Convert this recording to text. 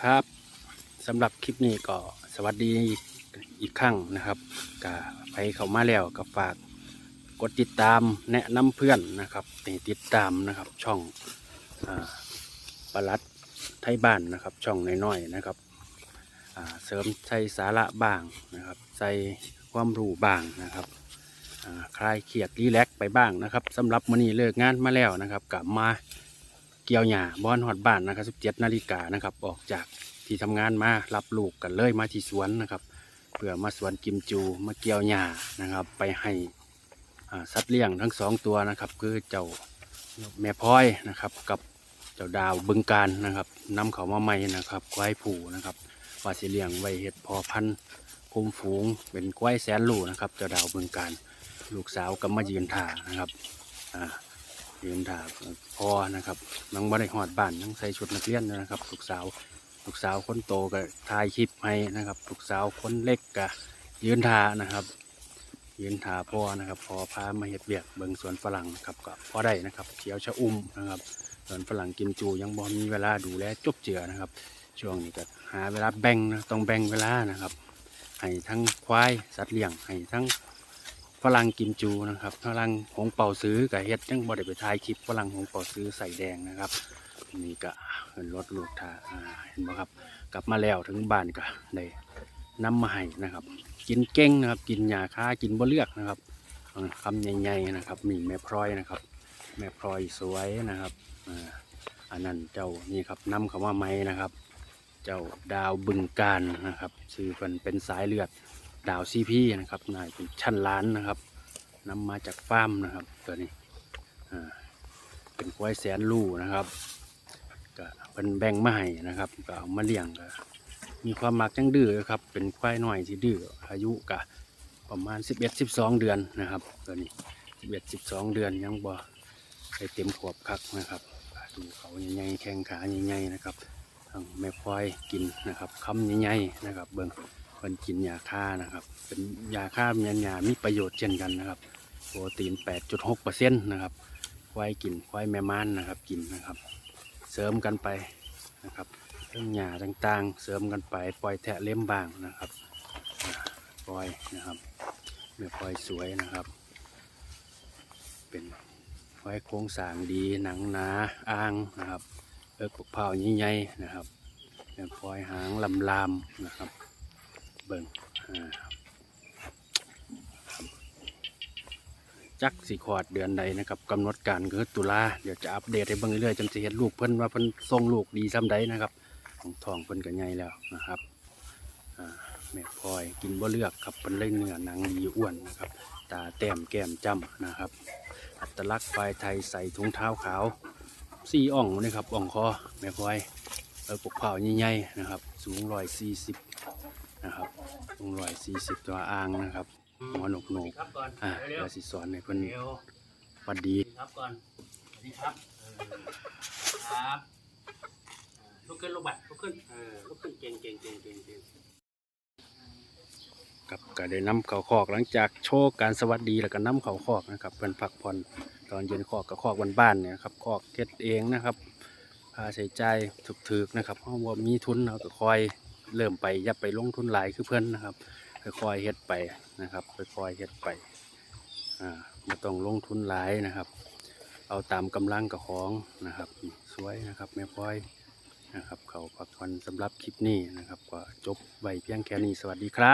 ครับสำหรับคลิปนี้ก็สวัสดีอีกครั้งนะครับก็ไปเข้ามาแล้วก็ฝากกดติดตามแนะนำเพื่อนนะครับติดตามนะครับช่องอาปลัดไทยบ้านนะครับ ช่องน้อยๆนะครับเสริมใส่สาระบ้างนะครับใส่ความรู้บ้างนะครับคลายเครียดรีแลกซ์ไปบ้างนะครับสำหรับมื้อนี้เลิกงานมาแล้วนะครับ กลับมา เกี่ยวหญ้าบอนหอดบ้านนะครับ17นาฬิกานะครับ ออกจากที่ทำงานมารับลูกกันเลยมาที่สวนนะครับเพื่อมาสวนกิมจูมาเกี่ยวหญ้านะครับ ไปให้สัตว์เลี้ยงทั้งสองตัวนะครับ คือเจ้าแม่พลอยนะครับ กับเจ้าดาวบึงการนะครับนำเขามาใหม่นะครับควายผูนะครับว่าสิเลี้ยงไว้เห็ดพอพันธุ์คุมฝูงเป็นควายแสนลูกนะครับ เจ้าดาวบึงการลูกสาวก็มายืนถ่านะครับอ่า ยืนถ่าพอนะครับนังบ่ได้หอดบ้านยังใส่ชุดนักเรียนนะครับลูกสาวลูกสาวคนโตก็ถ่ายคลิปให้นะครับลูกสาวคนเล็กก็ยืนถ่านะครับ ยืนถ่าพ่อนะครับ พอพามาเห็ดเบียกเบิงสวนฝรั่งครับก็พอได้นะครับเขียวชะอุ่มนะครับสวนฝรั่งกิมจูยังบ่มีเวลาดูแลจบเจือนะครับ ช่วงนี้ก็หาเวลาแบ่งนะต้องแบ่งเวลานะครับให้ทั้งควายสัตว์เลี้ยงให้ทั้ง ฝรั่งกิมจูนะครับฝรั่งหงเป่าซื้อกับเฮ็ดยังบ่ได้ไปถ่ายคลิปฝรั่งหงเป่าซื้อใส่แดงนะครับนี่ก็เห็นรถลูกทาเห็นบ่ครับ กลับมาแล้วถึงบ้านก็ได้นำมาให้นะครับ กินเก่งนะครับ กินหญ้าค้ากินบ่เลือกนะครับอ่าคำใหญ่ๆนะครับ มีแม่พลอยนะครับ แม่พลอยสวยนะครับอันนั้นเจ้านี่ครับนำเขามาใหม่นะครับ เจ้าดาวบึงการนะครับชื่อเพิ่นเป็นสายเลือด ดาวซีพีนะครับนายเป็นชั้นล้านนะครับนำมาจากฟาร์มนะครับตัวนี้อ่าเป็นควายแสนลูนะครับก็เป็นแบ่งมาให้นะครับก็เอามาเลี้ยงก็มีความมักจังดื้อครับเป็นควายหน้อยที่ดื้ออายุก็ประมาณ 11-12 เดือนนะครับตัวนี้ 11-12 เดือนยังบ่ได้เต็มขวบคักนะครับดูเขาใหญ่ๆแข้งขาใหญ่ๆนะครับทั้งแม่ควายกินนะครับคำใหญ่ๆนะครับ เบิ่ง คนกินยาฆ่านะครับ เป็นยาฆ่าเมียนยามีประโยชน์เช่นกันนะครับโปรตีน 8.6%นะครับควายกินควายแม่ม้านนะครับ กินนะครับ เสริมกันไปนะครับเรื่องหญ้าต่างๆ เสริมกันไปปล่อยแทะเล่มบางนะครับปล่อยนะครับเมื่อปล่อยสวยนะครับ เป็นควายโครงสร้างดีหนังหนาอ่างนะครับเออกกเผาใหญ่ๆนะครับเมื่อปล่อยหางลำๆนะครับ เบิ่งจักสีขอดเดือนใดนะครับกำหนดการคือตุลาเดี๋ยวจะอัปเดตให้เบิ่งเรื่อยๆจนจะเห็นลูกเพิ่นว่าเพิ่นทรงลูกดีซ้ำใดนะครับ ของทองเพิ่นก็ใหญ่แล้วนะครับแม่พลอยกินบ่เลือกครับเพิ่นเลยเนื้อหนังดีอ้วนนะครับ ตาแต้มแก้มจ้ำนะครับ อัตลักษณ์ควายไทยใส่ถุงเท้าขาวสี่อ่องนะครับอ่องคอแม่พลอยเออกกเผาใหญ่ๆนะครับ สูงร้อยสี่สิบ นะครับลงร้อยสี่สิบตัวอ่างนะครับหัวหนกหนกครับก่อนๆอ่าเร็เดี๋ยววสิสอนให้เพิ่นเร็วหวัดดีครับก่อนสวัสดีครับเออครับเออลุกขึ้นลูกบัตรลุกขึ้นเออลุกขึ้นเก่งเก่งเก่งเก่งเก่งกับก็ได้นำเขาคอกหลังจากโชว์การสวัสดีแล้วก็นำเขาคอกนะครับเพิ่นพักผ่อนตอนเย็นคอกกับคอกบ้านๆเนี่ยครับคอกเก็ดเองนะครับค่าใช้จ่ายถูกๆนะครับเพราะว่ามีทุนเราก็คอย เริ่มไปย่าไปลงทุนหลายคือเพิ่นนะครับค่อยๆเฮ็ดไปนะครับค่อยๆเฮ็ดไปอ่าไม่ต้องลงทุนหลายนะครับ เอาตามกำลังกับของนะครับ สวยนะครับแม่พ้อยนะครับเขาพักผ่อนสำหรับคลิปนี้นะครับก็จบไว้เพียงแค่นี้สวัสดีครับ